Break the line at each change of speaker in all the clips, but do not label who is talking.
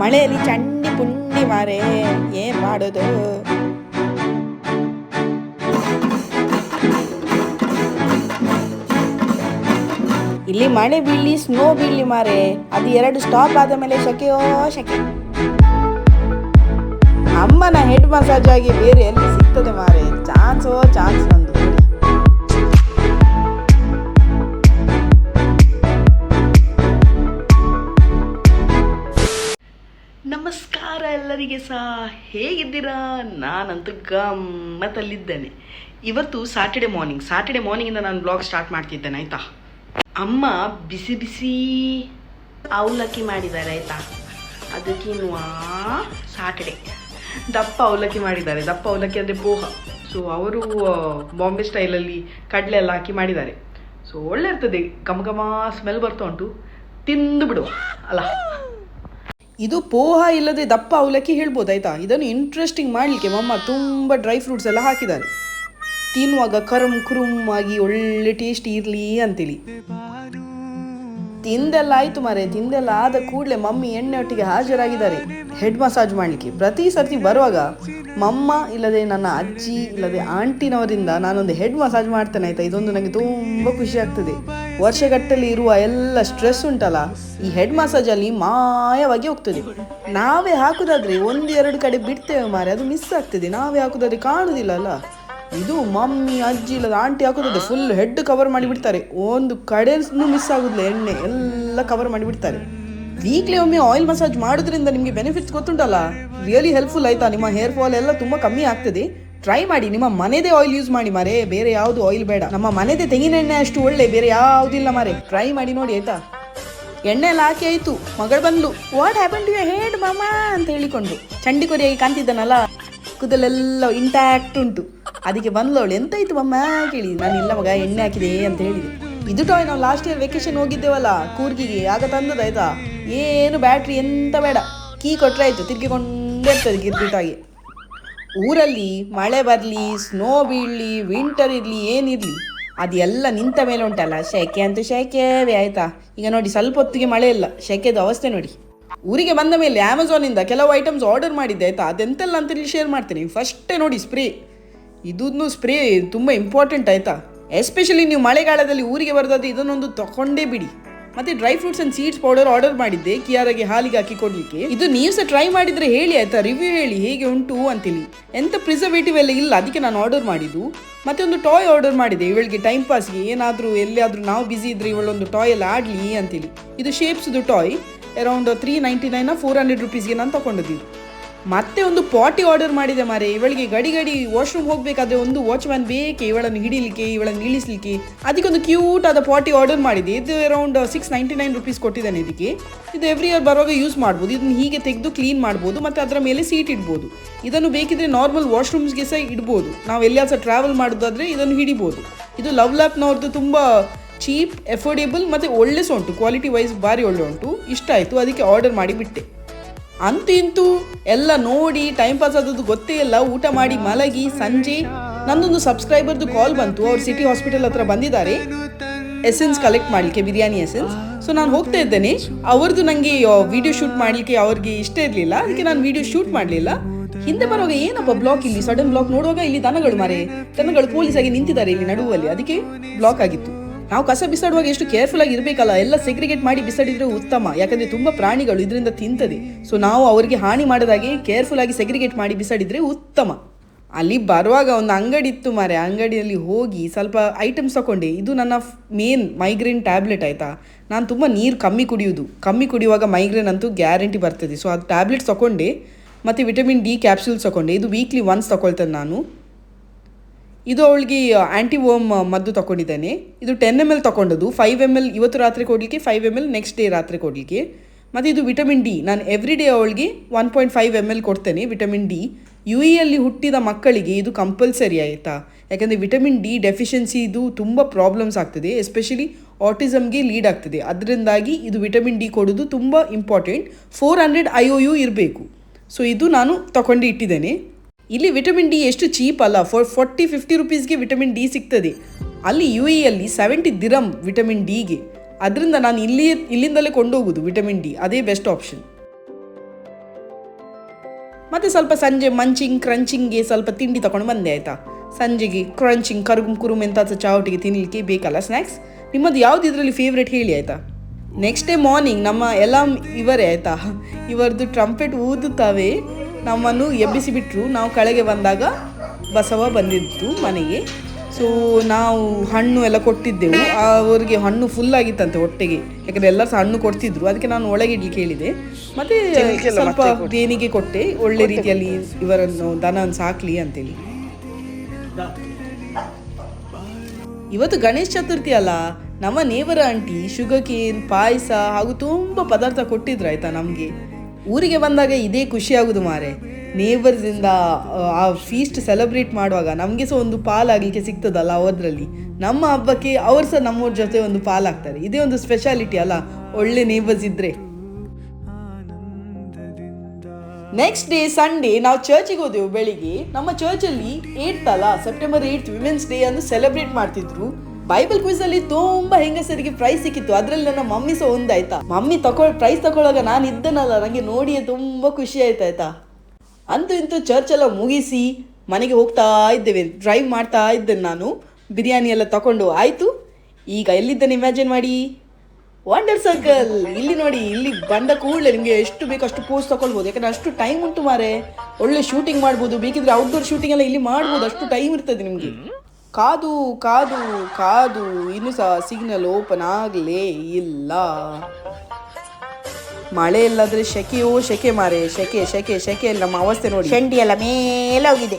ಮಳೆಯಲ್ಲಿ ಚಂಡಿ ಪುಂಡಿ ಮಾರೆ ಏನ್ ಮಾಡೋದು? ಇಲ್ಲಿ ಮಳೆ ಬೀಳಿ ಸ್ನೋ ಬೀಳಿ ಮಾರೆ, ಅದು ಎರಡು ಸ್ಟಾಪ್ ಆದ ಮೇಲೆ ಶಕೆಯೋ ಶಕೆ. ಅಮ್ಮನ ಹೆಡ್ ಮಸಾಜ್ ಆಗಿ ಬೇರೆ ಎಲ್ಲಿ ಸಿಗ್ತದೆ ಮಾರೆ ಚಾನ್ಸೋ ಚಾನ್ಸ್ ನಂದು
ಎಲ್ಲರಿಗೆ ಸಹ ಹೇಗಿದ್ದೀರಾ? ನಾನಂತೂ ಗಮ್ಮತ್ತಲ್ಲಿದ್ದೇನೆ. ಇವತ್ತು ಸಾಟರ್ಡೆ ಮಾರ್ನಿಂಗ್ ಸಾಟರ್ಡೆ ಮಾರ್ನಿಂಗಿಂದ ನಾನು ಬ್ಲಾಗ್ ಸ್ಟಾರ್ಟ್ ಮಾಡ್ತಿದ್ದೇನೆ, ಆಯಿತಾ? ಅಮ್ಮ ಬಿಸಿ ಬಿಸಿ ಅವಲಕ್ಕಿ ಮಾಡಿದ್ದಾರೆ, ಆಯಿತಾ? ಅದಕ್ಕೆ ಸಾಟರ್ಡೆ ದಪ್ಪ ಅವಲಕ್ಕಿ ಮಾಡಿದ್ದಾರೆ. ದಪ್ಪ ಅವಲಕ್ಕಿ ಅಂದರೆ ಪೋಹ. ಸೊ ಅವರು ಬಾಂಬೆ ಸ್ಟೈಲಲ್ಲಿ ಕಡಲೆ ಎಲ್ಲ ಹಾಕಿ ಮಾಡಿದ್ದಾರೆ. ಸೊ ಒಳ್ಳೆ ಇರ್ತದೆ. ಘಮ ಘಮ ಸ್ಮೆಲ್ ಬರ್ತಾ ಉಂಟು. ತಿಂದು ಬಿಡುವ. ಅಲ್ಲ?
ಇದು ಪೋಹ ಇಲ್ಲದೆ ದಪ್ಪ ಅವಲಕ್ಕಿ ಹೇಳ್ಬೋದು, ಆಯ್ತಾ? ಇದನ್ನು ಇಂಟ್ರೆಸ್ಟಿಂಗ್ ಮಾಡಲಿಕ್ಕೆ ಮಮ್ಮ ತುಂಬ ಡ್ರೈ ಫ್ರೂಟ್ಸ್ ಎಲ್ಲ ಹಾಕಿದ್ದಾರೆ. ತಿನ್ನುವಾಗ ಕರಮ್ ಕುರುಮ್ ಆಗಿ ಒಳ್ಳೆ ಟೇಸ್ಟ್ ಇರಲಿ ಅಂತೇಳಿ ತಿಂದೆಲ್ಲ ಆಯ್ತು ಮಾರೆ, ತಿಂದೆಲ್ಲ ಆದ ಕೂಡಲೇ ಮಮ್ಮಿ ಎಣ್ಣೆ ಒಟ್ಟಿಗೆ ಹಾಜರಾಗಿದ್ದಾರೆ. ಹೆಡ್ ಮಸಾಜ್ ಮಾಡಲಿಕ್ಕೆ. ಪ್ರತಿ ಸರ್ತಿ ಬರುವಾಗ ಮಮ್ಮ ಇಲ್ಲದೆ ನನ್ನ ಅಜ್ಜಿ ಇಲ್ಲದೆ ಆಂಟಿನವರಿಂದ ನಾನೊಂದು ಹೆಡ್ ಮಸಾಜ್ ಮಾಡ್ತೇನೆ, ಆಯ್ತಾ? ಇದೊಂದು ನನಗೆ ತುಂಬ ಖುಷಿ ಆಗ್ತದೆ. ವರ್ಷಗಟ್ಟಲೆ ಇರುವ ಎಲ್ಲ ಸ್ಟ್ರೆಸ್ ಉಂಟಲ್ಲ, ಈ ಹೆಡ್ ಮಸಾಜಲ್ಲಿ ಮಾಯವಾಗಿ ಹೋಗ್ತದೆ. ನಾವೇ ಹಾಕುದಾದ್ರೆ ಒಂದು ಎರಡು ಕಡೆ ಬಿಡ್ತೇವೆ ಮಾರೆ, ಅದು ಮಿಸ್ ಆಗ್ತದೆ. ನಾವೇ ಹಾಕುದಾದ್ರೆ ಕಾಣುದಿಲ್ಲ ಅಲ್ಲ. ಇದು ಮಮ್ಮಿ, ಅಜ್ಜಿ ಇಲ್ಲದ ಆಂಟಿ ಹಾಕೋದ್ರೆ ಫುಲ್ ಹೆಡ್ ಕವರ್ ಮಾಡಿ ಬಿಡ್ತಾರೆ ಒಂದು ಕಡೆನೂ ಮಿಸ್ ಆಗುದಿಲ್ಲ, ಎಣ್ಣೆ ಎಲ್ಲ ಕವರ್ ಮಾಡಿ ಬಿಡ್ತಾರೆ ವೀಕ್ಲಿ ಒಮ್ಮೆ ಆಯಿಲ್ ಮಸಾಜ್ ಮಾಡೋದ್ರಿಂದ ನಿಮಗೆ ಬೆನಿಫಿಟ್ಸ್ ಗೊತ್ತುಂಟಲ್ಲ? ರಿಯಲಿ ಹೆಲ್ಪ್ಫುಲ್ ಆಯ್ತಾ? ನಿಮ್ಮ ಹೇರ್ ಫಾಲ್ ಎಲ್ಲ ತುಂಬ ಕಮ್ಮಿ ಆಗ್ತದೆ. ಟ್ರೈ ಮಾಡಿ, ನಿಮ್ಮ ಮನೆದೇ ಆಯಿಲ್ ಯೂಸ್ ಮಾಡಿ ಮಾರೆ, ಬೇರೆ ಯಾವುದು ಆಯಿಲ್ ಬೇಡ. ನಮ್ಮ ಮನೆದೇ ತೆಂಗಿನ ಎಣ್ಣೆ ಅಷ್ಟು ಒಳ್ಳೆ, ಬೇರೆ ಯಾವುದಿಲ್ಲ ಮಾರೆ. ಟ್ರೈ ಮಾಡಿ ನೋಡಿ, ಆಯ್ತಾ? ಎಣ್ಣೆ ಎಲ್ಲ ಹಾಕಿ ಆಯ್ತು, ಮಗಳು ಬಂದ್ಲು. What happen to hate mama? ಅಂತ ಹೇಳಿಕೊಂಡು. ಚಂಡಿ ಕೊರಿಯಾಗಿ ಕಾಣ್ತಿದ್ದಾನಲ್ಲ, ಕೂದಲೆಲ್ಲ ಇಂಟ್ಯಾಕ್ಟ್ ಉಂಟು. ಅದಕ್ಕೆ ಬಂದ್ಲವಳು, ಎಂತಾಯ್ತು ಮಮ್ಮ ಕೇಳಿ. ನಾನು ಇಲ್ಲ ಮಗ, ಎಣ್ಣೆ ಹಾಕಿದೆ, ಅಂತ ಹೇಳಿದೆ. ಇದು ಟಾಯ್ ನಾವು ಲಾಸ್ಟ್ ಇಯರ್ ವೆಕೇಶನ್ ಹೋಗಿದ್ದೇವಲ್ಲ, ಕೂರ್ಗಿಗೆ ಆಗ ತಂದದಾಯ್ತಾ ಏನು ಬ್ಯಾಟ್ರಿ ಎಂತ ಬೇಡ. ಕೀ ಕೊಟ್ಟರೆ ಆಯ್ತು, ತಿರ್ಗಿಕೊಂಡೇ ಇರ್ತದೆ ಗಿರ್ಬಿಟ್ಟಾಗಿ ಊರಲ್ಲಿ ಮಳೆ ಬರಲಿ ಸ್ನೋ ಬೀಳಲಿ ವಿಂಟರ್ ಇರಲಿ ಏನಿರಲಿ ಅದೆಲ್ಲ ನಿಂತ ಮೇಲೆ ಉಂಟಲ್ಲ. ಶೆಕೆ ಅಂತೂ ಶೆಕೆವೇ ಆಯ್ತಾ? ಈಗ ನೋಡಿ, ಸ್ವಲ್ಪ ಹೊತ್ತಿಗೆ ಮಳೆ ಇಲ್ಲ. ಶೆಕೆದು ಅವಸ್ಥೆ ನೋಡಿ. ಊರಿಗೆ ಬಂದ ಮೇಲೆ ಅಮೆಝಾನಿಂದ ಕೆಲವು ಐಟಮ್ಸ್ ಆರ್ಡರ್ ಮಾಡಿದ್ದೆ, ಆಯ್ತಾ? ಅದೆಂತೆಲ್ಲ ಇಲ್ಲಿ ಶೇರ್ ಮಾಡ್ತೀನಿ. ಫಸ್ಟೇ ನೋಡಿ ಸ್ಪ್ರೇ ಇದನ್ನು ಸ್ಪ್ರೇ ತುಂಬ ಇಂಪಾರ್ಟೆಂಟ್ ಆಯ್ತಾ? ಎಸ್ಪೆಷಲಿ ನೀವು ಮಳೆಗಾಲದಲ್ಲಿ ಊರಿಗೆ ಬರೋದಾದ್ರೆ ಇದನ್ನೊಂದು ತಗೊಂಡೇ ಬಿಡಿ. ಮತ್ತೆ dry fruits and seeds powder order ಮಾಡಿದ್ದೆ, ಕಿಯಾರಾಗೆ ಹಾಲಿಗೆ ಹಾಕಿ ಕೊಡ್ಲಿಕ್ಕೆ. ಇದು ನೀವು ಸಹ ಟ್ರೈ ಮಾಡಿದ್ರೆ ಹೇಳಿ ಆಯ್ತಾ? ರಿವ್ಯೂ ಹೇಳಿ, ಹೇಗೆ ಉಂಟು ಅಂತೇಳಿ ಎಂತ ಪ್ರಿಸರ್ವೇಟಿವ್ ಎಲ್ಲ ಇಲ್ಲ, ಅದಕ್ಕೆ ನಾನು ಆರ್ಡರ್ ಮಾಡಿದ್ದು. ಮತ್ತೆ ಒಂದು ಟಾಯ್ ಆರ್ಡರ್ ಮಾಡಿದೆ, ಇವಳಿಗೆ ಟೈಮ್ ಪಾಸ್ಗೆ ಏನಾದರೂ, ಎಲ್ಲಿಯಾದರೂ ನಾವು ಬಿಸಿ ಇದ್ರೆ ಇವಳೊಂದು ಟಾಯ್ ಎಲ್ಲ ಆಡ್ಲಿ ಅಂತೇಳಿ ಇದು ಶೇಪ್ಸ್ದು toy around three ninety nine four hundred ರುಪೀಸ್ಗೆ ನಾನು ತಗೊಂಡದ್ದು ಮತ್ತೆ ಒಂದು ಪಾಟಿ ಆರ್ಡರ್ ಮಾಡಿದೆ ಮಾರೆ. ಇವಳಿಗೆ ಗಡಿ ಗಡಿ ವಾಶ್ರೂಮ್ ಹೋಗ್ಬೇಕಾದ್ರೆ ಒಂದು ವಾಚ್ ಮ್ಯಾನ್ ಬೇಕೆ? ಇವಳನ್ನು ಹಿಡಿಲಿಕ್ಕೆ, ಇವಳನ್ನು ಇಳಿಸ್ಲಿಕ್ಕೆ ಅದಕ್ಕೊಂದು ಕ್ಯೂಟ್ ಆದ ಪಾಟಿ ಆರ್ಡರ್ ಮಾಡಿದೆ. ಇದು around six ninety nine rupees ಕೊಟ್ಟಿದ್ದಾನೆ ಇದಕ್ಕೆ. ಇದು ಎವ್ರಿ ಇಯರ್ ಬರುವಾಗ ಯೂಸ್ ಮಾಡ್ಬೋದು. ಇದನ್ನು ಹೀಗೆ ತೆಗೆದು ಕ್ಲೀನ್ ಮಾಡ್ಬೋದು ಮತ್ತು ಅದರ ಮೇಲೆ ಸೀಟ್ ಇಡ್ಬೋದು. ಇದನ್ನು ಬೇಕಿದ್ರೆ ನಾರ್ಮಲ್ ವಾಶ್ರೂಮ್ಸ್ಗೆ ಸಹ ಇಡ್ಬೋದು. ನಾವು ಎಲ್ಲ ಸಹ ಟ್ರಾವೆಲ್ ಮಾಡೋದಾದ್ರೆ ಇದನ್ನು ಹಿಡಿಬೋದು. ಇದು ಲವ್ ಲ್ಯಾಪ್ನವ್ರದ್ದು ತುಂಬ ಚೀಪ್ ಎಫೋರ್ಡೇಬಲ್ ಮತ್ತು ಒಳ್ಳೆ ಸಹ ಉಂಟು ಕ್ವಾಲಿಟಿ ವೈಸ್ ಭಾರಿ ಒಳ್ಳೆ ಉಂಟು. ಇಷ್ಟ ಆಯಿತು. ಅದಕ್ಕೆ ಆರ್ಡರ್ ಮಾಡಿ ಬಿಟ್ಟೆ. ಅಂತೂ ಎಲ್ಲ ನೋಡಿ ಟೈಮ್ ಪಾಸ್ ಆದದ್ದು ಗೊತ್ತೇ ಇಲ್ಲ. ಊಟ ಮಾಡಿ ಮಲಗಿ ಸಂಜೆ. ನಂದೊಂದು ಸಬ್ಸ್ಕ್ರೈಬರ್ದು ಕಾಲ್ ಬಂತು. ಅವ್ರು ಸಿಟಿ ಹಾಸ್ಪಿಟಲ್ ಹತ್ರ ಬಂದಿದ್ದಾರೆ. ಎಸೆನ್ಸ್ ಕಲೆಕ್ಟ್ ಮಾಡಲಿಕ್ಕೆ, ಬಿರಿಯಾನಿ ಎಸೆನ್ಸ್ ಸೊ ನಾನು ಹೋಗ್ತಾ ಇದ್ದೇನೆ. ಅವ್ರದ್ದು ನನಗೆ ವಿಡಿಯೋ ಶೂಟ್ ಮಾಡಲಿಕ್ಕೆ ಅವ್ರಿಗೆ ಇಷ್ಟ ಇರಲಿಲ್ಲ. ಅದಕ್ಕೆ ನಾನು ವಿಡಿಯೋ ಶೂಟ್ ಮಾಡಲಿಲ್ಲ. ಹಿಂದೆ ಬರುವಾಗ ಏನಪ್ಪ ಬ್ಲಾಕ್ ಇಲ್ಲಿ? ಸಡನ್ ಬ್ಲಾಕ್ ನೋಡುವಾಗ ಇಲ್ಲಿ ದನಗಳು ಮರೆ. ದನಗಳು ಪೊಲೀಸ್ ಆಗಿ ನಿಂತಿದ್ದಾರೆ ಇಲ್ಲಿ ನಡುವಲ್ಲಿ. ಅದಕ್ಕೆ ಬ್ಲಾಕ್ ಆಗಿತ್ತು. ನಾವು ಕಸ ಬಿಸಾಡುವಾಗ ಎಷ್ಟು ಕೇರ್ಫುಲ್ ಆಗಿ ಇರಬೇಕಲ್ಲ, ಎಲ್ಲ ಸೆಗ್ರಿಗೇಟ್ ಮಾಡಿ ಬಿಸಾಡಿದ್ರೆ ಉತ್ತಮ. ಯಾಕಂದ್ರೆ ತುಂಬಾ ಪ್ರಾಣಿಗಳು ಇದರಿಂದ ತಿಂತದೆ. ಸೊ ನಾವು ಅವರಿಗೆ ಹಾನಿ ಮಾಡದಾಗೆ ಕೇರ್ಫುಲ್ ಆಗಿ ಸೆಗ್ರಿಗೇಟ್ ಮಾಡಿ ಬಿಸಾಡಿದ್ರೆ ಉತ್ತಮ. ಅಲ್ಲಿ ಬರುವಾಗ ಒಂದು ಅಂಗಡಿ ಇತ್ತು ಮಾರೆ ಅಂಗಡಿಯಲ್ಲಿ ಹೋಗಿ ಸ್ವಲ್ಪ ಐಟಮ್ಸ್ ತಗೊಂಡೆ ಇದು ನನ್ನ ಮೇನ್ ಮೈಗ್ರೇನ್ ಟ್ಯಾಬ್ಲೆಟ್ ಆಯಿತಾ? ನಾನು ತುಂಬ ನೀರು ಕಮ್ಮಿ ಕುಡಿಯೋದು ಕಮ್ಮಿ ಕುಡಿಯುವಾಗ ಮೈಗ್ರೇನ್ ಅಂತೂ ಗ್ಯಾರಂಟಿ ಬರ್ತದೆ. ಸೊ ಅದು ಟ್ಯಾಬ್ಲೆಟ್ಸ್ ತಗೊಂಡೆ ಮತ್ತು ವಿಟಮಿನ್ ಡಿ ಕ್ಯಾಪ್ಸೂಲ್ಸ್ ತಗೊಂಡೆ ಇದು ವೀಕ್ಲಿ ಒನ್ಸ್ ತಗೊಳ್ತೇನೆ ನಾನು. ಇದು ಅವಳಿಗೆ ಆ್ಯಂಟಿ ವೋಮ್ ಮದ್ದು ತೊಗೊಂಡಿದ್ದಾನೆ ಇದು ಟೆನ್ ಎಂ ಎಲ್ ತೊಗೊಂಡದು ಫೈವ್ ಎಂ ಎಲ್ ಇವತ್ತು ರಾತ್ರಿ ಕೊಡಲಿಕ್ಕೆ five M L next day ರಾತ್ರಿ ಕೊಡಲಿಕ್ಕೆ. ಮತ್ತು ಇದು ವಿಟಮಿನ್ ಡಿ ನಾನು ಎವ್ರಿ ಡೇ ಅವಳಿಗೆ one point five M L ಕೊಡ್ತೇನೆ ವಿಟಮಿನ್ ಡಿ ಯು ಇಯಲ್ಲಿ ಹುಟ್ಟಿದ ಮಕ್ಕಳಿಗೆ ಇದು ಕಂಪಲ್ಸರಿ ಆಯಿತಾ? ಯಾಕೆಂದರೆ ವಿಟಮಿನ್ ಡಿ ಡೆಫಿಷಿಯನ್ಸಿ ಇದು ತುಂಬ ಪ್ರಾಬ್ಲಮ್ಸ್ ಆಗ್ತದೆ ಎಸ್ಪೆಷಲಿ ಆಟಿಸಮ್ಗೆ ಲೀಡ್ ಆಗ್ತದೆ. ಅದರಿಂದಾಗಿ ಇದು ವಿಟಮಿನ್ ಡಿ ಕೊಡೋದು ತುಂಬ important four hundred I O U ಇರಬೇಕು. ಸೊ ಇದು ನಾನು ತಗೊಂಡು ಇಟ್ಟಿದ್ದೇನೆ. ಇಲ್ಲಿ ವಿಟಮಿನ್ ಡಿ ಎಷ್ಟು ಚೀಪ್ ಅಲ್ಲ? ಫಾರ್ ಫೋರ್ಟಿ ಫಿಫ್ಟಿ ರುಪೀಸ್ಗೆ ವಿಟಮಿನ್ ಡಿ ಸಿಗ್ತದೆ. ಅಲ್ಲಿ ಯು ಎಲ್ಲಿ ಸೆವೆಂಟಿ ದಿರಮ್ ವಿಟಮಿನ್ ಡಿಗೆ ಅದರಿಂದ ನಾನು ಇಲ್ಲಿ, ಇಲ್ಲಿಂದಲೇ ಕೊಂಡೋಗೋದು ವಿಟಮಿನ್ ಡಿ ಅದೇ ಬೆಸ್ಟ್ ಆಪ್ಷನ್ ಮತ್ತು ಸ್ವಲ್ಪ ಸಂಜೆ ಮಂಚಿಂಗ್ ಕ್ರಂಚಿಂಗ್ಗೆ ಸ್ವಲ್ಪ ತಿಂಡಿ ತಗೊಂಡು ಬಂದೆ ಆಯಿತಾ? ಸಂಜೆಗೆ ಕ್ರಂಚಿಂಗ್ ಕರುಗುಮ್ ಕುರುಮ್ ಎಂತ ಚಾವಟಿಗೆ ತಿನ್ನಲಿಕ್ಕೆ ಬೇಕಲ್ಲ ಸ್ನ್ಯಾಕ್ಸ್ ನಿಮ್ಮದು ಯಾವ್ದು ಇದರಲ್ಲಿ ಫೇವ್ರೇಟ್ ಹೇಳಿ ಆಯಿತಾ? ನೆಕ್ಸ್ಟ್ ಡೇ ಮಾರ್ನಿಂಗ್ ನಮ್ಮ ಎಲ್ಲ ಇವರೇ ಆಯಿತಾ? ಇವರದು ಟ್ರಂಪೆಟ್ ಊದುತ್ತವೆ. ನಮ್ಮನ್ನು ಎಬ್ಬಿಸಿ ಬಿಟ್ಟರು ನಾವು ಕಳೆಗೆ ಬಂದಾಗ ಬಸವ ಬಂದಿತ್ತು ಮನೆಗೆ. ಸೊ ನಾವು ಹಣ್ಣು ಎಲ್ಲ ಕೊಟ್ಟಿದ್ದೆವು. ಅವರಿಗೆ ಹಣ್ಣು ಫುಲ್ ಆಗಿತ್ತಂತೆ ಹೊಟ್ಟೆಗೆ. ಯಾಕಂದ್ರೆ ಎಲ್ಲರೂ ಸಹ ಹಣ್ಣು ಕೊಡ್ತಿದ್ರು. ಅದಕ್ಕೆ ನಾನು ಒಳಗೆ ಇಡ್ಲಿಕ್ಕೆ ಹೇಳಿದೆ. ಮತ್ತೆ ಸ್ವಲ್ಪ ದೇಣಿಗೆ ಕೊಟ್ಟೆ. ಒಳ್ಳೆ ರೀತಿಯಲ್ಲಿ ಇವರನ್ನು ದನವನ್ನು ಸಾಕ್ಲಿ ಅಂತೇಳಿ. ಇವತ್ತು ಗಣೇಶ ಚತುರ್ಥಿ ಅಲ್ಲ. ನಮ್ಮ ನೇವರ ಆಂಟಿ ಶುಗರ್ ಕೇನ್ ಪಾಯಸ ಹಾಗೂ ತುಂಬ ಪದಾರ್ಥ ಕೊಟ್ಟಿದ್ರು ಆಯ್ತಾ ನಮಗೆ. ಊರಿಗೆ ಬಂದಾಗ ಇದೇ ಖುಷಿ ಆಗುದು ಮಾರೆ. ನೇಬರ್ಸಿಂದ ಆ ಫೀಸ್ಟ್ ಸೆಲೆಬ್ರೇಟ್ ಮಾಡುವಾಗ ನಮಗೆ ಸಹ ಒಂದು ಪಾಲಾಗಲಿಕ್ಕೆ ಸಿಗ್ತದಲ್ಲ ಅವರಲ್ಲಿ ನಮ್ಮ ಹಬ್ಬಕ್ಕೆ ಅವ್ರು ಸಹ ನಮ್ಮವ್ರ ಜೊತೆ ಒಂದು ಪಾಲಾಗ್ತಾರೆ. ಇದೇ ಒಂದು ಸ್ಪೆಷಾಲಿಟಿ ಅಲ್ಲ, ಒಳ್ಳೆ ನೇಬರ್ಸ್ ಇದ್ರೆ. ನೆಕ್ಸ್ಟ್ ಡೇ ಸಂಡೇ ನಾವು ಚರ್ಚಿಗೆ ಹೋದೆವು ಬೆಳಿಗ್ಗೆ. ನಮ್ಮ ಚರ್ಚಲ್ಲಿ ಏಟ್ ಅಲ್ಲ ಸೆಪ್ಟೆಂಬರ್ ಏಟ್ ವಿಮೆನ್ಸ್ ಡೇ ಅನ್ನು ಸೆಲೆಬ್ರೇಟ್ ಮಾಡ್ತಿದ್ರು. ಬೈಬಲ್ ಕ್ವಿಸ್ ಅಲ್ಲಿ ತುಂಬಾ ಹೆಂಗಸರಿಗೆ ಪ್ರೈಸ್ ಸಿಕ್ಕಿತ್ತು. ಅದ್ರಲ್ಲಿ ನನ್ನ ಮಮ್ಮಿ ಸಹ ಒಂದಾಯ್ತಾ. ಮಮ್ಮಿ ತಗೊಳ್ ಪ್ರೈಸ್ ತಗೊಳ್ಳಾಗ ನಾನು ಇದ್ದನಲ್ಲ ನನಗೆ ನೋಡಿ ತುಂಬಾ ಖುಷಿ ಆಯ್ತು ಆಯ್ತಾ. ಅಂತೂ ಇಂತೂ ಚರ್ಚ್ ಎಲ್ಲ ಮುಗಿಸಿ ಮನೆಗೆ ಹೋಗ್ತಾ ಇದ್ದೇವೆ. ಡ್ರೈವ್ ಮಾಡ್ತಾ ಇದ್ದೇನೆ ನಾನು. ಬಿರಿಯಾನಿ ಎಲ್ಲ ತಗೊಂಡು ಆಯ್ತು. ಈಗ ಎಲ್ಲಿದ್ದೇನೆ ಇಮ್ಯಾಜಿನ್ ಮಾಡಿ? ವಂಡರ್ ಸರ್ಕಲ್ ಇಲ್ಲಿ ನೋಡಿ, ಇಲ್ಲಿ ಬಂದ ಕೂಡಲೇ ನಿಮಗೆ ಎಷ್ಟು ಬೇಕು ಅಷ್ಟು ಪೋಸ್ ತಗೊಳ್ಬೋದು ಯಾಕಂದ್ರೆ ಅಷ್ಟು ಟೈಮ್ ಉಂಟು ಮಾರೆ. ಒಳ್ಳೆ ಶೂಟಿಂಗ್ ಮಾಡ್ಬೋದು. ಬೇಕಿದ್ರೆ ಔಟ್ಡೋರ್ ಶೂಟಿಂಗ್ ಎಲ್ಲ ಇಲ್ಲಿ ಮಾಡ್ಬೋದು. ಅಷ್ಟು ಟೈಮ್ ಇರ್ತದೆ ನಿಮಗೆ. ಕಾದು ಕಾದು ಕಾದು ಇನ್ನು ಸಹ ಸಿಗ್ನಲ್ ಓಪನ್ ಆಗಲೇ ಇಲ್ಲ. ಮಳೆ ಇಲ್ಲದ್ರೆ ಶೆಕೆಯೋ ಶೆಕೆ ಮಾರೆ ಶೆಕೆ ಶೆಕೆ ಶೆಕೆ ನಮ್ಮ ಅವಸ್ಥೆ ನೋಡಿ.
ಚಂಡಿ ಎಲ್ಲ ಮೇಲೆ ಹೋಗಿದೆ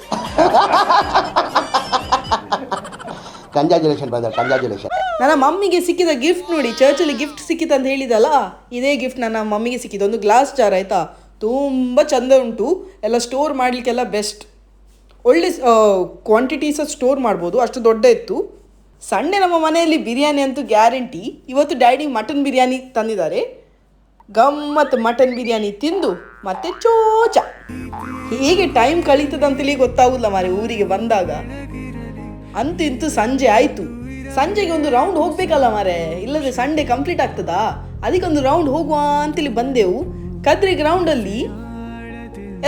ಕಂಜಾಜುಲೇಷನ್ ಬ್ರದರ್ ಕಂಜಾಜುಲೇಷನ್
ನನ್ನ ಮಮ್ಮಿಗೆ ಸಿಕ್ಕಿದ ಗಿಫ್ಟ್ ನೋಡಿ ಚರ್ಚಲ್ಲಿ ಗಿಫ್ಟ್ ಸಿಕ್ಕಿತು ಅಂತ ಹೇಳಿದಲ್ಲ ಇದೇ ಗಿಫ್ಟ್ ನನ್ನ ಮಮ್ಮಿಗೆ ಸಿಕ್ಕಿದ್ದು. ಒಂದು ಗ್ಲಾಸ್ ಜಾರ್ ಆಯ್ತಾ? ತುಂಬ ಚಂದ ಉಂಟು. ಎಲ್ಲ ಸ್ಟೋರ್ ಮಾಡಲಿಕ್ಕೆಲ್ಲ ಬೆಸ್ಟ್ ಒಳ್ಳೆ ಕ್ವಾಂಟಿಟೀಸ ಸ್ಟೋರ್ ಮಾಡ್ಬೋದು. ಅಷ್ಟು ದೊಡ್ಡ ಇತ್ತು. ಸಂಡೆ ನಮ್ಮ ಮನೆಯಲ್ಲಿ ಬಿರಿಯಾನಿ ಅಂತೂ ಗ್ಯಾರಂಟಿ ಇವತ್ತು ಡ್ಯಾಡಿ ಮಟನ್ ಬಿರಿಯಾನಿ ತಂದಿದ್ದಾರೆ. ಗಮ್ಮತ್ ಮಟನ್ ಬಿರಿಯಾನಿ ತಿಂದು, ಮತ್ತೆ ಚೋಚ. ಹೇಗೆ ಟೈಮ್ ಕಳೀತದಂತಲೇ ಗೊತ್ತಾಗುದಿಲ್ಲ ಮಾರೆ ಊರಿಗೆ ಬಂದಾಗ. ಅಂತಿಂತು ಸಂಜೆ ಆಯ್ತು. ಸಂಜೆಗೆ ಒಂದು ರೌಂಡ್ ಹೋಗ್ಬೇಕಲ್ಲ ಮಾರೆ. ಇಲ್ಲದ್ರೆ ಸಂಡೆ ಕಂಪ್ಲೀಟ್ ಆಗ್ತದಾ? ಅದಕ್ಕೊಂದು ರೌಂಡ್ ಹೋಗುವ ಅಂತೇಳಿ ಬಂದೆವು. ಕದ್ರಿ ಗ್ರೌಂಡಲ್ಲಿ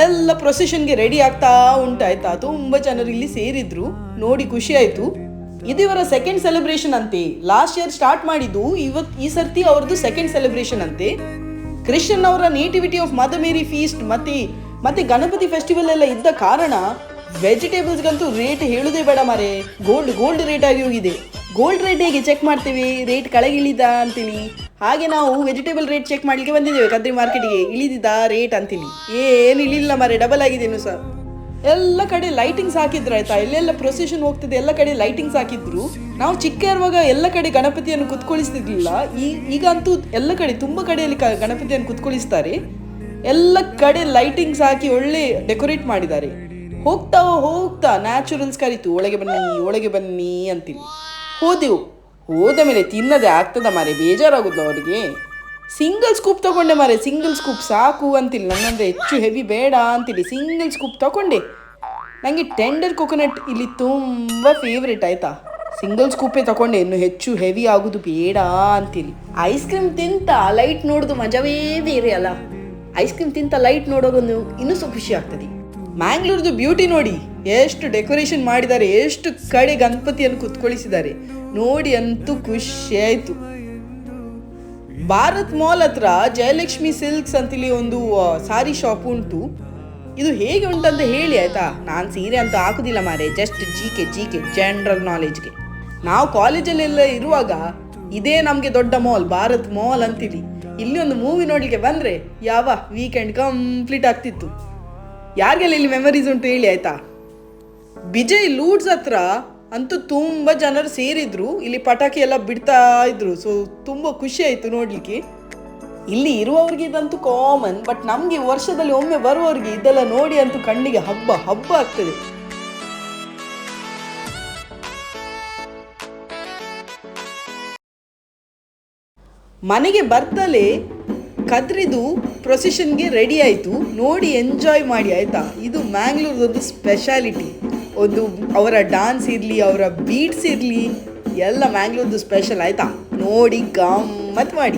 ಎಲ್ಲ ಪ್ರೊಸೆಷನ್ಗೆ ರೆಡಿ ಆಗ್ತಾ ಉಂಟಾಯ್ತಾ. ತುಂಬ ಜನರು ಇಲ್ಲಿ ಸೇರಿದ್ರು. ನೋಡಿ ಖುಷಿ ಆಯ್ತು. ಇದು ಸೆಕೆಂಡ್ ಸೆಲೆಬ್ರೇಷನ್ ಅಂತೆ. ಲಾಸ್ಟ್ ಇಯರ್ ಸ್ಟಾರ್ಟ್ ಮಾಡಿದ್ದು, ಇವತ್ ಈ ಸರ್ತಿ ಅವ್ರದ್ದು ಸೆಕೆಂಡ್ ಸೆಲೆಬ್ರೇಷನ್ ಅಂತೆ. ಕ್ರಿಶ್ಚಿಯನ್ ಅವರ nativity of Mother Mary feast ಮತ್ತೆ ಮತ್ತೆ ಗಣಪತಿ ಫೆಸ್ಟಿವಲ್ ಎಲ್ಲ ಇದ್ದ ಕಾರಣ ವೆಜಿಟೇಬಲ್ಸ್ಗಂತೂ ರೇಟ್ ಹೇಳುದೇ ಬೇಡ ಮಾರೆ. ಗೋಲ್ಡ್ ಗೋಲ್ಡ್ ರೇಟ್ ಆಗಿ ಹೋಗಿದೆ. ಗೋಲ್ಡ್ ರೇಟ್ ಹೇಗೆ ಚೆಕ್ ಮಾಡ್ತೇವೆ? ರೇಟ್ ಕೆಳಗಿಳಿದ ಅಂತೇಳಿ ಹಾಗೆ ನಾವು ವೆಜಿಟೇಬಲ್ ರೇಟ್ ಚೆಕ್ ಮಾಡ್ಲಿಕ್ಕೆ ಬಂದಿದ್ದೇವೆ. ಕದ್ರಿ ಮಾರ್ಕೆಟ್ಗೆ ಇಳಿದಿದ್ದಾ ರೇಟ್ ಅಂತೀನಿ. ಏನು ಇಳಿಲ್ಲ ಮಾರೆ ಡಬಲ್ ಆಗಿದೇನು ಸರ್. ಎಲ್ಲ ಕಡೆ ಲೈಟಿಂಗ್ಸ್ ಹಾಕಿದ್ರು ಆಯ್ತಾ? ಎಲ್ಲೆಲ್ಲ ಪ್ರೊಸೆಷನ್ ಹೋಗ್ತದೆ, ಎಲ್ಲ ಕಡೆ ಲೈಟಿಂಗ್ಸ್ ಹಾಕಿದ್ರು. ನಾವು ಚಿಕ್ಕ ಇರುವಾಗ ಎಲ್ಲ ಕಡೆ ಗಣಪತಿಯನ್ನು ಕುತ್ಕೊಳಿಸ್ತಿರ್ಲಿಲ್ಲ. ಈ ಈಗ ಅಂತೂ ಎಲ್ಲ ಕಡೆ, ತುಂಬ ಕಡೆಯಲ್ಲಿ ಗಣಪತಿಯನ್ನು ಕುತ್ಕೊಳಿಸ್ತಾರೆ. ಎಲ್ಲ ಕಡೆ ಲೈಟಿಂಗ್ಸ್ ಹಾಕಿ ಒಳ್ಳೆ ಡೆಕೋರೇಟ್ ಮಾಡಿದ್ದಾರೆ. ಹೋಗ್ತಾ ಹೋಗ್ತಾ ನ್ಯಾಚುರಲ್ಸ್ ಕರೀತು. ಒಳಗೆ ಬನ್ನಿ ಒಳಗೆ ಬನ್ನಿ ಅಂತೀನಿ. ಹೋದೆವು. ಹೋದ ಮೇಲೆ ತಿನ್ನದೆ ಆಗ್ತದ ಮಾರೆ, ಬೇಜಾರಾಗುದು ಅವರಿಗೆ. ಸಿಂಗಲ್ ಸ್ಕೂಪ್ ತಗೊಂಡೆ ಮಾರೆ ಸಿಂಗಲ್ ಸ್ಕೂಪ್ ಸಾಕು ಅಂತಿಲ್ಲ. ನನ್ನಂದ್ರೆ ಹೆಚ್ಚು ಹೆವಿ ಬೇಡ ಅಂತೀರಿ ಸಿಂಗಲ್ ಸ್ಕೂಪ್ ತಗೊಂಡೆ. ನನಗೆ ಟೆಂಡರ್ ಕೊಕೊನಟ್ ಇಲ್ಲಿ ತುಂಬ ಫೇವ್ರೇಟ್ ಆಯ್ತಾ. ಸಿಂಗಲ್ ಸ್ಕೂಪೇ ತಗೊಂಡೆ. ಇನ್ನು ಹೆಚ್ಚು ಹೆವಿ ಆಗುದು ಬೇಡ ಅಂತೀರಿ ಐಸ್ ಕ್ರೀಮ್ ತಿಂತ ಲೈಟ್ ನೋಡುದು ಮಜವೇ ಬೇರೆ ಅಲ್ಲ. ಐಸ್ ಕ್ರೀಮ್ ತಿಂತ ಲೈಟ್ ನೋಡೋದೊಂದು ಇನ್ನೂ ಸ್ವಲ್ಪ ಖುಷಿ ಆಗ್ತದೆ. ಮ್ಯಾಂಗ್ಳೂರ್ದು ಬ್ಯೂಟಿ ನೋಡಿ, ಎಷ್ಟು ಡೆಕೋರೇಷನ್ ಮಾಡಿದ್ದಾರೆ, ಎಷ್ಟು ಕಡೆ ಗಣಪತಿಯನ್ನು ಕುತ್ಕೊಳಿಸಿದ್ದಾರೆ. ನೋಡಿ ಅಂತೂ ಖುಷಿ ಆಯಿತು. ಭಾರತ್ ಮಾಲ್ ಹತ್ರ ಜಯಲಕ್ಷ್ಮಿ ಸಿಲ್ಕ್ಸ್ ಅಂತೇಳಿ ಒಂದು ಸಾರಿ ಶಾಪ್ ಉಂಟು. ಇದು ಹೇಗೆ ಉಂಟಂತ ಹೇಳಿ ಆಯ್ತಾ? ನಾನು ಸೀರೆ ಅಂತ ಹಾಕುದಿಲ್ಲ ಮಾರೆ just G K G K general ನಾಲೆಜ್ಗೆ ನಾವು ಕಾಲೇಜಲ್ಲೆಲ್ಲ ಇರುವಾಗ ಇದೇ ನಮಗೆ ದೊಡ್ಡ ಮಾಲ್, ಭಾರತ್ ಮಾಲ್ ಅಂತೀವಿ ಇಲ್ಲಿ ಒಂದು ಮೂವಿ ನೋಡಲಿಕ್ಕೆ ಬಂದರೆ ಯಾವ ವೀಕೆಂಡ್ ಕಂಪ್ಲೀಟ್ ಆಗ್ತಿತ್ತು. ಯಾರಿಗೆಲ್ಲ ಇಲ್ಲಿ ಮೆಮರೀಸ್ ಉಂಟು ಹೇಳಿ ಆಯ್ತಾ? ವಿಜಯ್ ಲೂಡ್ಸ್ ಹತ್ರ ಅಂತೂ ತುಂಬ ಜನರು ಸೇರಿದ್ರು, ಇಲ್ಲಿ ಪಟಾಕಿ ಎಲ್ಲ ಬಿಡ್ತಾ ಇದ್ರು. ಸೊ ತುಂಬ ಖುಷಿ ಆಯ್ತು ನೋಡಲಿಕ್ಕೆ. ಇಲ್ಲಿ ಇರುವವ್ರಿಗೆ ಇದಂತೂ ಕಾಮನ್ ಬಟ್ ನಮಗೆ ವರ್ಷದಲ್ಲಿ ಒಮ್ಮೆ ಬರುವವರಿಗೆ ಇದೆಲ್ಲ ನೋಡಿ ಅಂತೂ ಕಣ್ಣಿಗೆ ಹಬ್ಬ ಹಬ್ಬ ಆಗ್ತದೆ. ಮನೆಗೆ ಬರ್ತಲೇ ಕದ್ರಿದು ಪ್ರೊಸೆಷನ್ಗೆ ರೆಡಿ ಆಯಿತು. ನೋಡಿ ಎಂಜಾಯ್ ಮಾಡಿ, ಆಯಿತಾ? ಇದು ಮ್ಯಾಂಗ್ಳೂರ್ದೊಂದು ಸ್ಪೆಷಾಲಿಟಿ ಒಂದು ಅವರ ಡಾನ್ಸ್ ಇರಲಿ ಅವರ ಬೀಟ್ಸ್ ಇರಲಿ ಎಲ್ಲ ಮ್ಯಾಂಗ್ಳೂರ್ದು ಸ್ಪೆಷಲ್ ಆಯಿತಾ? ನೋಡಿ ಗಮ್ಮತ್ ಮಾಡಿ.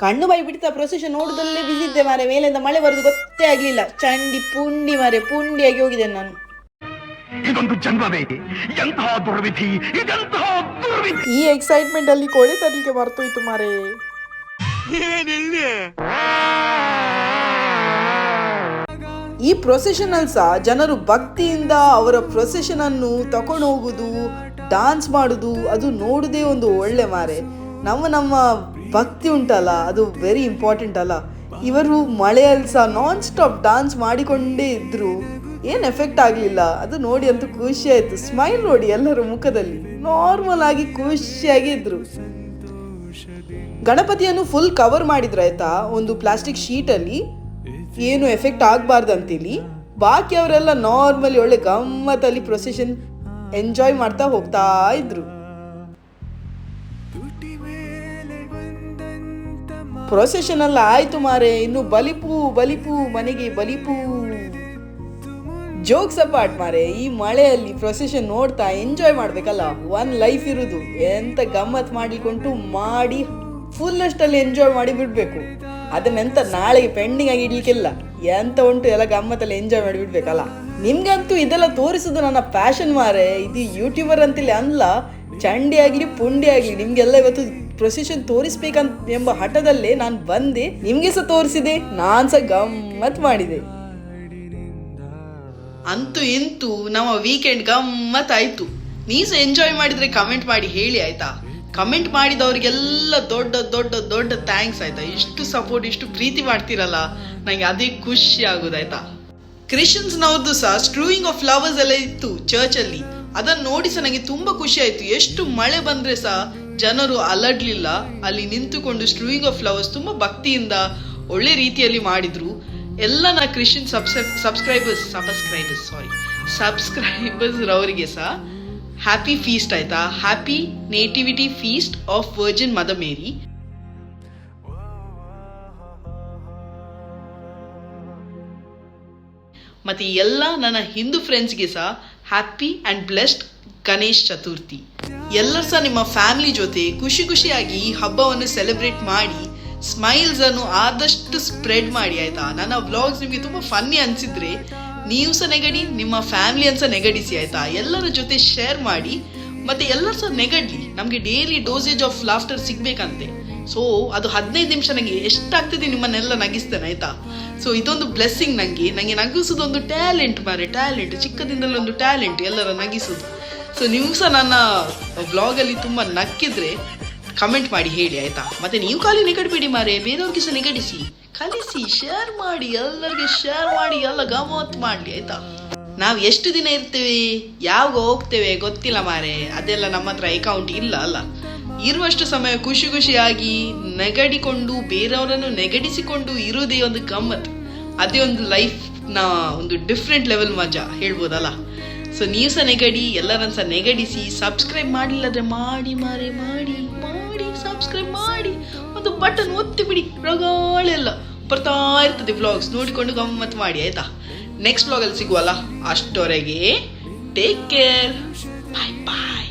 ಕಣ್ಣು ಬೈ ಬಿಡ್ತಾ ಪ್ರೊಸೆಷನ್ ನೋಡುದಲ್ಲೇ ಬಿದ್ದಿದ್ದೆ ಮಾರೆ ಮೇಲಿಂದ ಮಳೆ ಬರೋದು ಗೊತ್ತೇ ಆಗ್ಲಿಲ್ಲ. ಚಂಡಿ ಪುಂಡಿ ಮಾರೆ ಪುಂಡಿಯಾಗಿ ಹೋಗಿದೆ ನಾನು.
ಇದೊಂದು ಜನ್ಮವೇ ಎಂತಹ ದುರ್ವಿಧಿ
ಈ ಎಕ್ಸೈಟ್ಮೆಂಟ್ ಅಲ್ಲಿ ಕೋಳಿ ತರಲಿಕ್ಕೆ ಮರ್ತೋಯ್ತು ಮಾರೆ. ಈ ಪ್ರೊಸೆಷನ್ ಅಲ್ಲಿ ಸಹ ಜನರು ಭಕ್ತಿಯಿಂದ ಅವರ ಪ್ರೊಸೆಷನ್ ಅನ್ನು ತಕೊಂಡು ಹೋಗುದು ಡಾನ್ಸ್ ಮಾಡುದು, ಅದು ನೋಡುದೇ ಒಂದು ಒಳ್ಳೆ ಮಾರೆ. ನಮ್ಮ ನಮ್ಮ ಭಕ್ತಿ ಉಂಟಲ್ಲ, ಅದು ವೆರಿ ಇಂಪಾರ್ಟೆಂಟ್ ಅಲ್ಲ. ಇವರು ಮಳೆಯಲ್ಲಿ ಸಹ ನಾನ್ ಸ್ಟಾಪ್ ಡಾನ್ಸ್ ಮಾಡಿಕೊಂಡೇ ಇದ್ರು. ಏನು ಎಫೆಕ್ಟ್ ಆಗಲಿಲ್ಲ, ಅದು ನೋಡಿ ಅಂತೂ ಖುಷಿ ಆಯ್ತು. ಸ್ಮೈಲ್ ನೋಡಿ ಎಲ್ಲರ ಮುಖದಲ್ಲಿ. ನಾರ್ಮಲ್ ಆಗಿ ಖುಷಿಯಾಗಿ ಇದ್ರು. ಗಣಪತಿಯನ್ನು ಫುಲ್ ಕವರ್ ಮಾಡಿದ್ರೆ ಆಯ್ತಾ? ಒಂದು ಪ್ಲಾಸ್ಟಿಕ್ ಶೀಟಲ್ಲಿ ಏನು ಎಫೆಕ್ಟ್ ಆಗಬಾರ್ದು ಅಂತೇಳಿ ಬಾಕಿ ಅವರೆಲ್ಲ ನಾರ್ಮಲಿ ಒಳ್ಳೆ ಗಮ್ಮತ್ತಲ್ಲಿ ಪ್ರೊಸೆಷನ್ ಎಂಜಾಯ್ ಮಾಡ್ತಾ ಹೋಗ್ತಾ ಇದ್ರು. ಪ್ರೊಸೆಷನ್ ಎಲ್ಲ ಆಯ್ತು ಮಾರೆ, ಇನ್ನು ಬಲಿಪು ಬಲಿಪು, ಮನೆಗೆ ಬಲಿಪು. ಜೋಕ್ಸ್ ಅಪಾರ್ಟ್ ಮಾರೆ, ಈ ಮಳೆಯಲ್ಲಿ ಪ್ರೊಸೆಷನ್ ನೋಡ್ತಾ ಎಂಜಾಯ್ ಮಾಡ್ಬೇಕಲ್ಲ? ಒನ್ ಲೈಫ್ ಇರುದು. ಎಂತ ಗಮ್ಮತ್ ಮಾಡಿಕೊಂಡು ಮಾಡಿ ಫುಲ್ ಅಷ್ಟಲ್ಲಿ ಎಂಜಾಯ್ ಮಾಡಿ ಬಿಡ್ಬೇಕು. ಅದನ್ನೆಂತ ನಾಳೆಗೆ ಪೆಂಡಿಂಗ್ ಆಗಿ ಇಡ್ಲಿಕ್ಕಿಲ್ಲ. ಎಂತ ಉಂಟು ಎಲ್ಲ ಗಮ್ಮತ್ತಲ್ಲಿ ಎಂಜಾಯ್ ಮಾಡಿ ಬಿಡ್ಬೇಕಲ್ಲ. ನಿಮ್ಗಂತೂ ಇದೆಲ್ಲ ತೋರಿಸೋದು ನನ್ನ ಪ್ಯಾಷನ್ ಮಾರೆ. ಇದು ಯೂಟ್ಯೂಬರ್ ಅಂತೇಳಿ ಅಲ್ಲ, ಚಂಡಿ ಆಗಲಿ, ಪುಂಡಿ ಆಗಲಿ, ನಿಮ್ಗೆಲ್ಲ ಇವತ್ತು ಪ್ರೊಸೆಷನ್ ತೋರಿಸ್ಬೇಕಂತ ಎಂಬ ಹಠದಲ್ಲೇ ನಾನು ಬಂದೆ. ನಿಮ್ಗೆ ಸಹ ತೋರಿಸಿದೆ, ನಾನ್ ಸಹ ಗಮ್ಮತ್ ಮಾಡಿದೆ. ಅಂತೂ ಇಂತೂ ನಮ್ಮ ವೀಕೆಂಡ್ ಗಮ್ಮತ್ ಆಯ್ತು ನೀಸ ಎಂಜಾಯ್ ಮಾಡಿದ್ರೆ ಕಮೆಂಟ್ ಮಾಡಿ ಹೇಳಿ, ಆಯ್ತಾ? ಕಮೆಂಟ್ ಮಾಡಿದವ್ರಿಗೆಲ್ಲ ದೊಡ್ಡ ದೊಡ್ಡ ದೊಡ್ಡ ಥ್ಯಾಂಕ್ಸ್ ಆಯ್ತಾ? ಇಷ್ಟು ಸಪೋರ್ಟ್ ಇಷ್ಟು ಪ್ರೀತಿ ಮಾಡ್ತೀರಲ್ಲ, ನಂಗೆ ಅದೇ ಖುಷಿ ಆಗುದಾಯ್ತಾ? ಕ್ರಿಶ್ಚಿಯನ್ಸ್ನವ್ರದ್ದು ಸಹ ಸ್ಟ್ರೂಯಿಂಗ್ ಆಫ್ ಫ್ಲವರ್ಸ್ ಎಲ್ಲ ಇತ್ತು ಚರ್ಚಲ್ಲಿ ಅದನ್ನು ನೋಡಿ ಸಹ ನನಗೆ ತುಂಬಾ ಖುಷಿ ಆಯ್ತು. ಎಷ್ಟು ಮಳೆ ಬಂದ್ರೆ ಸಹ ಜನರು ಅಲಡ್ಲಿಲ್ಲ ಅಲ್ಲಿ ನಿಂತುಕೊಂಡು ಸ್ಟ್ರೂಯಿಂಗ್ ಆಫ್ ಫ್ಲವರ್ಸ್ ತುಂಬಾ ಭಕ್ತಿಯಿಂದ ಒಳ್ಳೆ ರೀತಿಯಲ್ಲಿ ಮಾಡಿದ್ರು. ಎಲ್ಲ ನಾ Christian subscribers subscribers sorry subscribers ರವರಿಗೆ ಸಹ ಹ್ಯಾಪಿ ಫೀಸ್ಟ್ ಆಯ್ತಾ? Happy nativity feast of virgin Mother Mary ಮತ್ತೆ ಎಲ್ಲ ನನ್ನ ಹಿಂದೂ ಫ್ರೆಂಡ್ಸ್ಗೆ ಸಹ happy and blessed Ganesh Chaturthi. ಎಲ್ಲರೂ ಸಹ ನಿಮ್ಮ ಫ್ಯಾಮಿಲಿ ಜೊತೆ ಖುಷಿ ಖುಷಿಯಾಗಿ ಈ ಹಬ್ಬವನ್ನು ಸೆಲೆಬ್ರೇಟ್ ಮಾಡಿ ಸ್ಮೈಲ್ಸ್ ಅನ್ನು ಆದಷ್ಟು ಸ್ಪ್ರೆಡ್ ಮಾಡಿ ಆಯ್ತಾ? ನನ್ನ ವ್ಲಾಗ್ಸ್ ನಿಮಗೆ ತುಂಬಾ ಫನ್ನಿ ಅನ್ಸಿದ್ರೆ ನೀವು ಸಹ ನೆಗಡಿ, ನಿಮ್ಮ ಫ್ಯಾಮಿಲಿ ಸಹ ನೆಗಡಿಸಿ, ಆಯ್ತಾ? ಎಲ್ಲರ ಜೊತೆ ಶೇರ್ ಮಾಡಿ, ಮತ್ತೆ ಎಲ್ಲರ ಸಹ ನೆಗಡ್ಲಿ. ನಮಗೆ ಡೈಲಿ ಡೋಸೇಜ್ ಆಫ್ ಲಾಫ್ಟರ್ ಸಿಗ್ಬೇಕಂತೆ. ಸೊ ಅದು ಹದಿನೈದು ನಿಮಿಷ ನನಗೆ ಎಷ್ಟಾಗ್ತದೆ ನಿಮ್ಮನ್ನೆಲ್ಲ ನಗಿಸ್ತೇನೆ, ಆಯ್ತಾ? ಸೊ ಇದೊಂದು ಬ್ಲೆಸ್ಸಿಂಗ್ ನನಗೆ ನನಗೆ ನಗಿಸೋದೊಂದು ಟ್ಯಾಲೆಂಟ್ ಮಾರೆ ಟ್ಯಾಲೆಂಟ್ ಚಿಕ್ಕದಿಂದಲೇ ಒಂದು ಟ್ಯಾಲೆಂಟ್ ಎಲ್ಲರ ನಗಿಸೋದು. ಸೊ ನೀವು ಸಹ ನನ್ನ ಬ್ಲಾಗಲ್ಲಿ ತುಂಬ ನಕ್ಕಿದ್ರೆ ಕಮೆಂಟ್ ಮಾಡಿ ಹೇಳಿ, ಆಯ್ತಾ? ಮತ್ತೆ ನೀವು ಖಾಲಿ ನೆಗಡಬೇಡಿ ಮಾರೆ ಬೇರೆಯವ್ರಿಗೆ ಸಹ ನೆಗಡಿಸಿ. ಕಲಿಸಿ ಶೇರ್ ಮಾಡಿ, ಎಲ್ಲರಿಗೆ ಶೇರ್ ಮಾಡಿ, ಎಲ್ಲ ಗಮ್ಮತ್ ಮಾಡಲಿ, ಆಯ್ತಾ? ನಾವು ಎಷ್ಟು ದಿನ ಇರ್ತೇವೆ? ಯಾವಾಗ ಹೋಗ್ತೇವೆ ಗೊತ್ತಿಲ್ಲ ಮಾರೆ. ಅದೆಲ್ಲ ನಮ್ಮ ಹತ್ರ ಅಕೌಂಟ್ ಇಲ್ಲ, ಅಲ್ಲ? ಇರುವಷ್ಟು ಸಮಯ ಖುಷಿ ಖುಷಿಯಾಗಿ ನೆಗಡಿಕೊಂಡು, ಬೇರೆಯವರನ್ನು ನೆಗಡಿಸಿಕೊಂಡು ಇರೋದೇ ಒಂದು ಗಮ್ಮತ್. ಅದೇ ಒಂದು ಲೈಫ್ನ ಒಂದು ಡಿಫ್ರೆಂಟ್ ಲೆವೆಲ್ ಮಜಾ, ಹೇಳ್ಬೋದಲ್ಲ? ಸೊ ನೀವು ಸಹ ನೆಗಡಿ ಎಲ್ಲರನ್ನ ಸಹ ನೆಗಡಿಸಿ ಸಬ್ಸ್ಕ್ರೈಬ್ ಮಾಡಿಲ್ಲದ್ರೆ ಮಾಡಿ ಮಾರೆ, ಮಾಡಿ ಮಾಡಿ ಸಬ್ಸ್ಕ್ರೈಬ್ ಮಾಡಿ. ಒಂದು ಬಟನ್ ಒತ್ತಿ ಬಿಡಿ ರಗಾಳೆಲ್ಲ. ಬರ್ತಾ ಇರ್ತದೆ ವ್ಲಾಗ್ಸ್ ನೋಡಿಕೊಂಡು ಗಮ್ಮತ್ ಮಾಡಿ, ಆಯ್ತಾ? ನೆಕ್ಸ್ಟ್ ವ್ಲಾಗಲ್ಲಿ ಸಿಗುವಲ್ಲ, ಅಷ್ಟೊರೆಗೆ ಟೇಕ್ ಕೇರ್ ಬಾಯ್ ಬಾಯ್